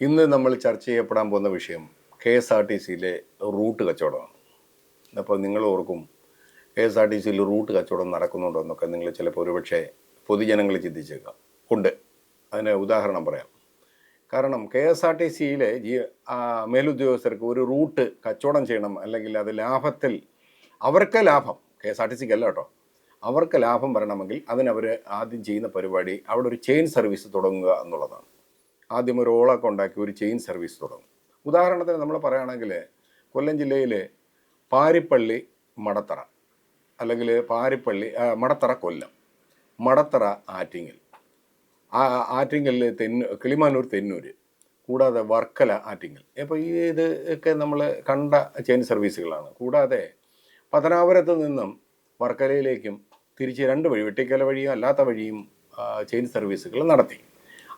ഇന്ന് നമ്മൾ ചർച്ച ചെയ്യപ്പെടാൻ പോകുന്ന വിഷയം കെ എസ് ആർ ടി സിയിലെ റൂട്ട് കച്ചവടമാണ്. അപ്പോൾ നിങ്ങൾ ഓർക്കും കെ എസ് ആർ ടി സിയിൽ റൂട്ട് കച്ചവടം നടക്കുന്നുണ്ടോ എന്നൊക്കെ നിങ്ങൾ ചിലപ്പോൾ ഒരുപക്ഷെ പൊതുജനങ്ങൾ ചിന്തിച്ചേക്കാം. ഉണ്ട്. അതിന് ഉദാഹരണം പറയാം. കാരണം കെ എസ് ആർ ടി സിയിലെ ജി മേലുദ്യോഗസ്ഥർക്ക് ഒരു റൂട്ട് കച്ചവടം ചെയ്യണം അല്ലെങ്കിൽ അത് ലാഭത്തിൽ അവർക്ക് ലാഭം കെ എസ് ആർ ടി സിക്ക് അല്ല കേട്ടോ. അവർക്ക് ലാഭം വരണമെങ്കിൽ അതിനവർ ആദ്യം ചെയ്യുന്ന പരിപാടി അവിടെ ഒരു ചെയിൻ സർവീസ് തുടങ്ങുക എന്നുള്ളതാണ്. ആദ്യം ഒരു ഓളൊക്കെ ഉണ്ടാക്കി ഒരു ചെയിൻ സർവീസ് തുടങ്ങും. ഉദാഹരണത്തിന് നമ്മൾ പറയുകയാണെങ്കിൽ കൊല്ലം ജില്ലയിലെ പാരിപ്പള്ളി മടത്തറ അല്ലെങ്കിൽ പാരിപ്പള്ളി മടത്തറ കൊല്ലം മടത്തറ ആറ്റിങ്ങൽ. ആറ്റിങ്ങലിൽ തെന്നു കിളിമാനൂർ തെന്നൂര് കൂടാതെ വർക്കല ആറ്റിങ്ങൽ. അപ്പോൾ ഈ ഇത് ഒക്കെ നമ്മൾ കണ്ട ചെയിൻ സർവീസുകളാണ്. കൂടാതെ പത്തനാപുരത്ത് നിന്നും വർക്കലയിലേക്കും തിരിച്ച് രണ്ട് വഴി വെട്ടിക്കല വഴിയും അല്ലാത്ത വഴിയും ചെയിൻ സർവീസുകൾ നടത്തി.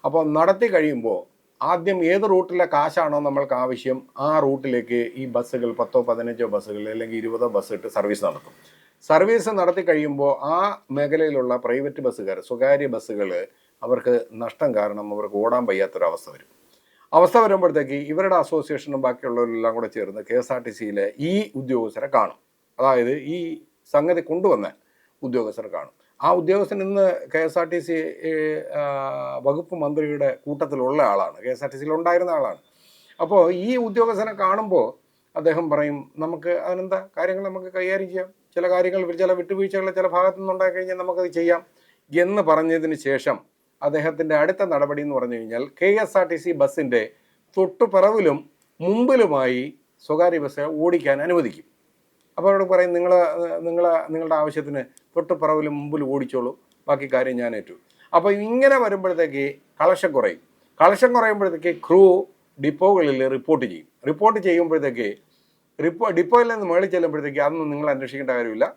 അപ്പോൾ നടത്തി കഴിയുമ്പോൾ ആദ്യം ഏത് റൂട്ടിലെ കാശാണോ നമ്മൾക്ക് ആവശ്യം ആ റൂട്ടിലേക്ക് ഈ ബസ്സുകൾ പത്തോ പതിനഞ്ചോ ബസ്സുകൾ അല്ലെങ്കിൽ ഇരുപതോ ബസ് ഇട്ട് സർവീസ് നടത്തും. സർവീസ് നടത്തി കഴിയുമ്പോൾ ആ മേഖലയിലുള്ള പ്രൈവറ്റ് ബസ്സുകാർ സ്വകാര്യ ബസ്സുകൾ അവർക്ക് നഷ്ടം കാരണം അവർക്ക് ഓടാൻ വയ്യാത്തൊരവസ്ഥ വരും. അവസ്ഥ വരുമ്പോഴത്തേക്ക് ഇവരുടെ അസോസിയേഷനും ബാക്കിയുള്ളവരെല്ലാം കൂടെ ചേർന്ന് കെ എസ് ആർ ടി സിയിലെ ഈ ഉദ്യോഗസ്ഥരെ കാണും. അതായത് ഈ സംഗതി കൊണ്ടുവന്ന ഉദ്യോഗസ്ഥരെ കാണും. ആ ഉദ്യോഗസ്ഥൻ ഇന്ന് K S R T C വകുപ്പ് മന്ത്രിയുടെ കൂട്ടത്തിലുള്ള ആളാണ്. കെ എസ് ആർ ടി സിയിൽ ഉണ്ടായിരുന്ന ആളാണ്. അപ്പോൾ ഈ ഉദ്യോഗസ്ഥനെ കാണുമ്പോൾ അദ്ദേഹം പറയും നമുക്ക് അതിനെന്താ? കാര്യങ്ങൾ നമുക്ക് കൈകാര്യം ചെയ്യാം. ചില കാര്യങ്ങൾ ചില വിട്ടുവീഴ്ചകൾ ചില ഭാഗത്തു നിന്നുണ്ടായി കഴിഞ്ഞാൽ നമുക്കത് ചെയ്യാം. എന്ന് പറഞ്ഞതിന് ശേഷം അദ്ദേഹത്തിന്റെ അടുത്ത നടപടി എന്ന് പറഞ്ഞു കഴിഞ്ഞാൽ K S R T C ബസ്സിന്റെ തൊട്ടുപിറവിലും മുമ്പിലുമായി സ്വകാര്യ ബസ് ഓടിക്കാൻ അനുവദിക്കും. അപ്പോൾ അവരോട് പറയും നിങ്ങൾ നിങ്ങൾ നിങ്ങളുടെ ആവശ്യത്തിന് തൊട്ടുപിറവിലും മുമ്പിൽ ഓടിച്ചോളൂ. ബാക്കി കാര്യം ഞാൻ ഏറ്റു. അപ്പോൾ ഇങ്ങനെ വരുമ്പോഴത്തേക്ക് കളക്ഷൻ കുറയും. കളക്ഷൻ കുറയുമ്പോഴത്തേക്ക് ക്രൂ ഡിപ്പോകളിൽ റിപ്പോർട്ട് ചെയ്യും. റിപ്പോർട്ട് ചെയ്യുമ്പോഴത്തേക്ക് റിപ്പോ ഡിപ്പോയിൽ നിന്ന് മേളിൽ ചെല്ലുമ്പോഴത്തേക്ക് അതൊന്നും നിങ്ങൾ അന്വേഷിക്കേണ്ട കാര്യമില്ല.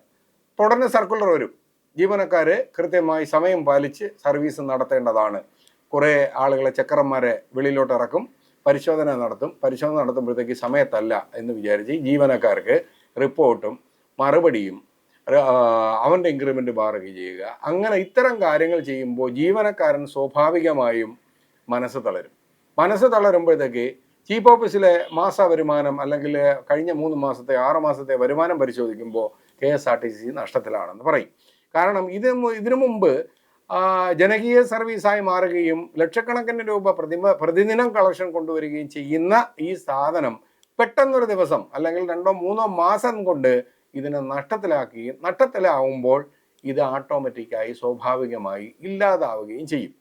തുടർന്ന് സർക്കുലർ വരും. ജീവനക്കാർ കൃത്യമായി സമയം പാലിച്ച് സർവീസ് നടത്തേണ്ടതാണ്. കുറേ ആളുകളെ ചക്രന്മാരെ വെളിയിലോട്ട് ഇറക്കും. പരിശോധന നടത്തും. പരിശോധന നടത്തുമ്പോഴത്തേക്ക് സമയത്തല്ല എന്ന് വിചാരിച്ച് ജീവനക്കാർക്ക് റിപ്പോർട്ടും മറുപടിയും അവന്റെ ഇൻക്രിമെന്റ് ബാറുക ചെയ്യുക. അങ്ങനെ ഇത്തരം കാര്യങ്ങൾ ചെയ്യുമ്പോൾ ജീവനക്കാരൻ സ്വാഭാവികമായും മനസ്സ് തളരും. മനസ്സ് തളരുമ്പോഴത്തേക്ക് ചീഫ് ഓഫീസിലെ മാസ വരുമാനം അല്ലെങ്കിൽ കഴിഞ്ഞ മൂന്ന് മാസത്തെ ആറ് മാസത്തെ വരുമാനം പരിശോധിക്കുമ്പോൾ K S R T C നഷ്ടത്തിലാണെന്ന് പറയും. കാരണം ഇത് ഇതിനു മുമ്പ് ജനകീയ സർവീസായി മാറുകയും ലക്ഷക്കണക്കിന് രൂപ പ്രതിമ പ്രതിദിനം കളക്ഷൻ കൊണ്ടുവരികയും ചെയ്യുന്ന ഈ സാധനം പെട്ടെന്നൊരു ദിവസം അല്ലെങ്കിൽ രണ്ടോ മൂന്നോ മാസം കൊണ്ട് ഇതിനെ നഷ്ടത്തിലാക്കുകയും നഷ്ടത്തിലാവുമ്പോൾ ഇത് ഓട്ടോമാറ്റിക്കായി സ്വാഭാവികമായി ഇല്ലാതാവുകയും ചെയ്യും.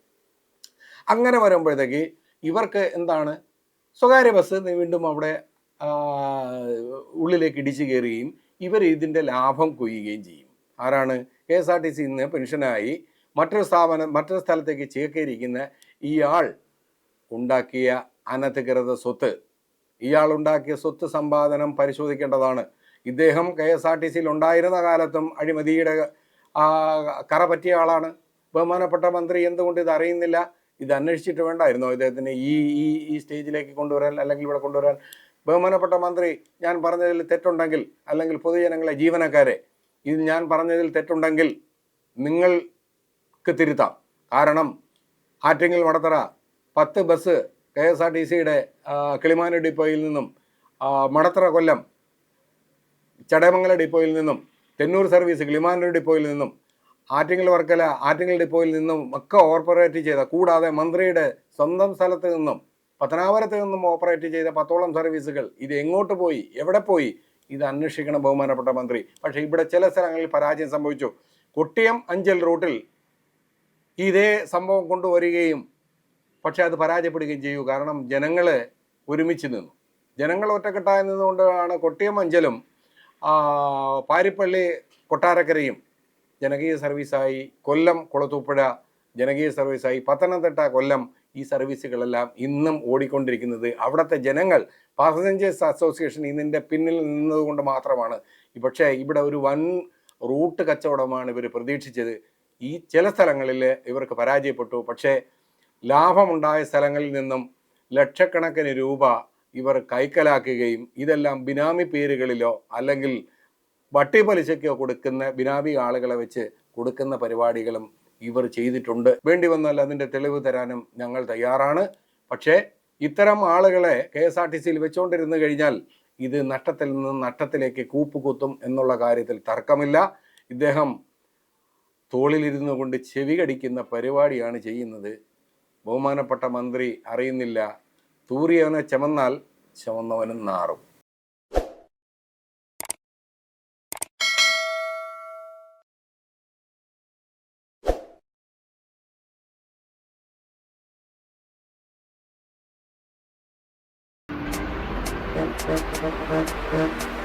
അങ്ങനെ വരുമ്പോഴത്തേക്ക് ഇവർക്ക് എന്താണ്? സ്വകാര്യ ബസ് വീണ്ടും അവിടെ ഉള്ളിലേക്ക് ഇടിച്ചു കയറുകയും ഇവർ ഇതിന്റെ ലാഭം കൊയ്യുകയും ചെയ്യും. ആരാണ്? K S R T C നിന്ന് പെൻഷനായി മറ്റൊരു സ്ഥാപനം മറ്റൊരു സ്ഥലത്തേക്ക് ചേക്കേരിക്കുന്ന ഇയാൾ ഉണ്ടാക്കിയ അനധികൃത സ്വത്ത്. ഇയാൾ ഉണ്ടാക്കിയ സ്വത്ത് സമ്പാദനം പരിശോധിക്കേണ്ടതാണ്. ഇദ്ദേഹം കെ എസ് ആർ ടി സിയിൽ ഉണ്ടായിരുന്ന കാലത്തും അഴിമതിയുടെ കറ പറ്റിയ ആളാണ്. ബഹുമാനപ്പെട്ട മന്ത്രി എന്തുകൊണ്ട് ഇത് അറിയുന്നില്ല? ഇത് അന്വേഷിച്ചിട്ട് വേണ്ടായിരുന്നോ ഇദ്ദേഹത്തിന് ഈ ഈ ഈ സ്റ്റേജിലേക്ക് കൊണ്ടുവരാൻ അല്ലെങ്കിൽ ഇവിടെ കൊണ്ടുവരാൻ? ബഹുമാനപ്പെട്ട മന്ത്രി ഞാൻ പറഞ്ഞതിൽ തെറ്റുണ്ടെങ്കിൽ അല്ലെങ്കിൽ പൊതുജനങ്ങളെ ജീവനക്കാരെ ഇത് ഞാൻ പറഞ്ഞതിൽ തെറ്റുണ്ടെങ്കിൽ നിങ്ങൾക്ക് തിരുത്താം. കാരണം ആറ്റിങ്ങൽ വടത്തറ പത്ത് bus K S R T സിയുടെ കിളിമാന ഡിപ്പോയിൽ നിന്നും മണത്തറ കൊല്ലം ചടയമംഗല ഡിപ്പോയിൽ നിന്നും തെന്നൂർ സർവീസ് കിളിമാന ഡിപ്പോയിൽ നിന്നും ആറ്റിങ്ങൽ വർക്കല ആറ്റിങ്ങൽ ഡിപ്പോയിൽ നിന്നും ഒക്കെ ഓപ്പറേറ്റ് ചെയ്ത കൂടാതെ മന്ത്രിയുടെ സ്വന്തം സ്ഥലത്ത് നിന്നും പത്തനാപുരത്ത് നിന്നും ഓപ്പറേറ്റ് ചെയ്ത പത്തോളം സർവീസുകൾ ഇത് എങ്ങോട്ട് പോയി എവിടെ പോയി ഇത് അന്വേഷിക്കണം ബഹുമാനപ്പെട്ട മന്ത്രി. പക്ഷേ ഇവിടെ ചില സ്ഥലങ്ങളിൽ പരാജയം സംഭവിച്ചു. കൊട്ടിയം അഞ്ചൽ റൂട്ടിൽ ഇതേ സംഭവം കൊണ്ടുവരികയും പക്ഷേ അത് പരാജയപ്പെടുകയും ചെയ്യൂ. കാരണം ജനങ്ങൾ ഒരുമിച്ച് നിന്നു. ജനങ്ങൾ ഒറ്റക്കെട്ടായി നിന്നുകൊണ്ടാണ് കൊട്ടിയം അഞ്ചലും പാരിപ്പള്ളി കൊട്ടാരക്കരയും ജനകീയ സർവീസായി കൊല്ലം കുളത്തൂപ്പുഴ ജനകീയ സർവീസായി പത്തനംതിട്ട കൊല്ലം ഈ സർവീസുകളെല്ലാം ഇന്നും ഓടിക്കൊണ്ടിരിക്കുന്നത്. അവിടുത്തെ ജനങ്ങൾ പാസഞ്ചേഴ്സ് അസോസിയേഷൻ ഇതിന്റെ പിന്നിൽ നിന്നതുകൊണ്ട് മാത്രമാണ്. പക്ഷേ ഇവിടെ ഒരു വൻ റൂട്ട് കച്ചവടമാണ് ഇവർ പ്രതീക്ഷിച്ചത്. ഈ ചില സ്ഥലങ്ങളിൽ ഇവർക്ക് പരാജയപ്പെട്ടു. പക്ഷേ ലാഭമുണ്ടായ സ്ഥലങ്ങളിൽ നിന്നും ലക്ഷക്കണക്കിന് രൂപ ഇവർ കൈക്കലാക്കുകയും ഇതെല്ലാം ബിനാമി പേരുകളിലോ അല്ലെങ്കിൽ വട്ടി പലിശയ്ക്കോ കൊടുക്കുന്ന ബിനാമി ആളുകളെ വെച്ച് കൊടുക്കുന്ന പരിപാടികളും ഇവർ ചെയ്തിട്ടുണ്ട്. വേണ്ടി വന്നാൽ അതിന്റെ തെളിവ് തരാനും ഞങ്ങൾ തയ്യാറാണ്. പക്ഷേ ഇത്തരം ആളുകളെ കെ എസ് ആർ ടി സിയിൽ വെച്ചുകൊണ്ടിരുന്നു കഴിഞ്ഞാൽ ഇത് നഷ്ടത്തിൽ നിന്ന് നഷ്ടത്തിലേക്ക് കൂപ്പുകുത്തും എന്നുള്ള കാര്യത്തിൽ തർക്കമില്ല. ഇദ്ദേഹം തോളിലിരുന്നു കൊണ്ട് ചെവി കടിക്കുന്ന പരിപാടിയാണ് ചെയ്യുന്നത്. ബഹുമാനപ്പെട്ട മന്ത്രി അറിയുന്നില്ല തൂറിയവനെ ചമന്നാൽ ചമന്നവനും നാറും Thank you.